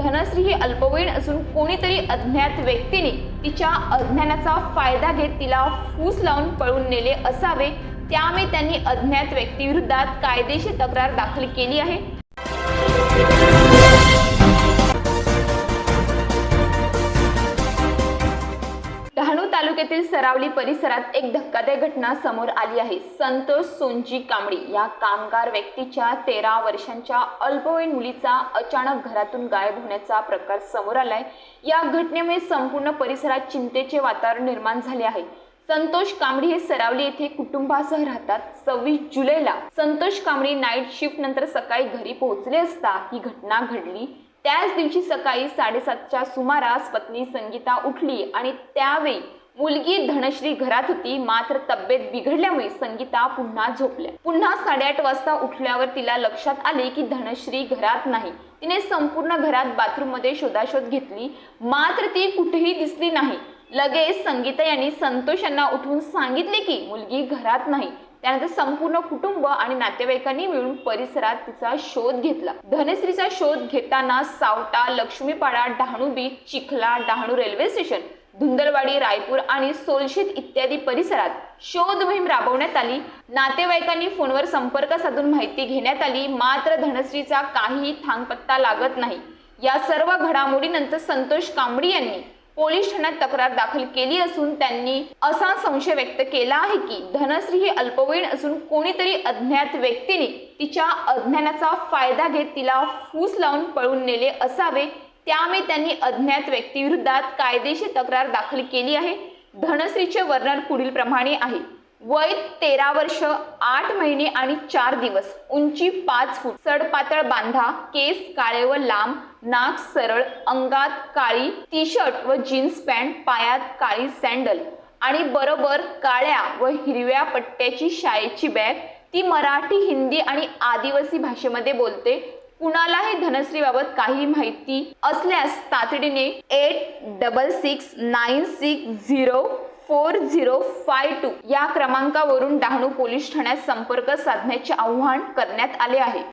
धनश्री ही अल्पवयीन असून कोणीतरी अज्ञात व्यक्तीने तिच्या अज्ञानाचा फायदा घेत तिला फूस लावून पळून नेले असावे. त्यामुळे त्यांनी अज्ञात व्यक्तीविरोधात कायदेशीर तक्रार दाखल केली आहे. तालुक्यातील सरावली परिसरात एक धक्कादायक घटना समोर आली आहे. संतोष सोनजी कांबडी या कामगार व्यक्तीच्या तेरा वर्षांच्या अल्पवयीन मुलीचा अचानक घरातून गायब होण्याचा प्रकार समोर आलाय. या घटनेमुळे संपूर्ण परिसरात चिंतेचे वातावरण निर्माण झाले आहे. संतोष कांबडी हे सरावली येथे कुटुंबासह राहतात. सव्वीस जुलैला संतोष कांबडी नाईट शिफ्ट नंतर सकाळी घरी पोहोचले असता ही घटना घडली. त्याच दिवशी सकाळी साडेसातच्या सुमारास पत्नी संगीता उठली आणि त्यावेळी मुलगी धनश्री घरात होती मात्र तब्येत बिघडल्यामुळे संगीता पुन्हा झोपल्या. पुन्हा साडेआठ वाजता उठल्यावर तिला लक्षात आले की धनश्री घरात नाही. तिने संपूर्ण घरात बाथरूममध्ये शोधाशोध घेतली मात्र ती कुठेही दिसली नाही. लगेच संगीता यांनी संतोष यांना उठवून सांगितले की मुलगी घरात नाही. त्यानंतर संपूर्ण कुटुंब आणि नातेवाईकांनी मिळून परिसरात तिचा शोध घेतला. धनश्रीचा शोध घेताना सावटा Laxmipada Dahanu beach Chikhla Dahanu railway station Dhundalwadi Raipur आणि सोलशीत इत्यादी परिसरात शोध मोहीम राबवण्यात आली. नातेवाईकांनी फोनवर संपर्क साधून माहिती घेण्यात आली. मात्र धनश्रीचा काहीही थांगपत्ता लागत नाही. या सर्व घडामोडीनंतर संतोष कांबडी यांनी पोलीस ठाण्यात तक्रार दाखल केली असून त्यांनी असा संशय व्यक्त केला आहे की धनश्री ही अल्पवयीन असून कोणीतरी अज्ञात व्यक्तीने तिच्या अज्ञानाचा फायदा घेत तिला फूस लावून पळून नेले असावे. त्यामुळे त्यांनी अज्ञात व्यक्तीविरोधात कायदेशीर तक्रार दाखल केली आहे. धनश्रीचे वर्णन पुढील प्रमाणे आहे. वय तेरा वर्ष आठ महिने आणि चार दिवस. उंची पाच फूट. सडपातळ बांधा केस काळे व लांब नाक सरळ अंगात काळी टी शर्ट व जीन्स पॅन्ट पायात काळी सँडल आणि बरोबर काळ्या व हिरव्या पट्ट्याची शाळेची बॅग. ती मराठी हिंदी आणि आदिवासी भाषेमध्ये बोलते. कुणालाही धनश्रीबाबत काही माहिती असल्यास तातडीने eight double six nine six zero four zero five two या क्रमांकावरून डहाणू पोलीस ठाण्यात संपर्क साधण्याचे आव्हान करण्यात आले आहे.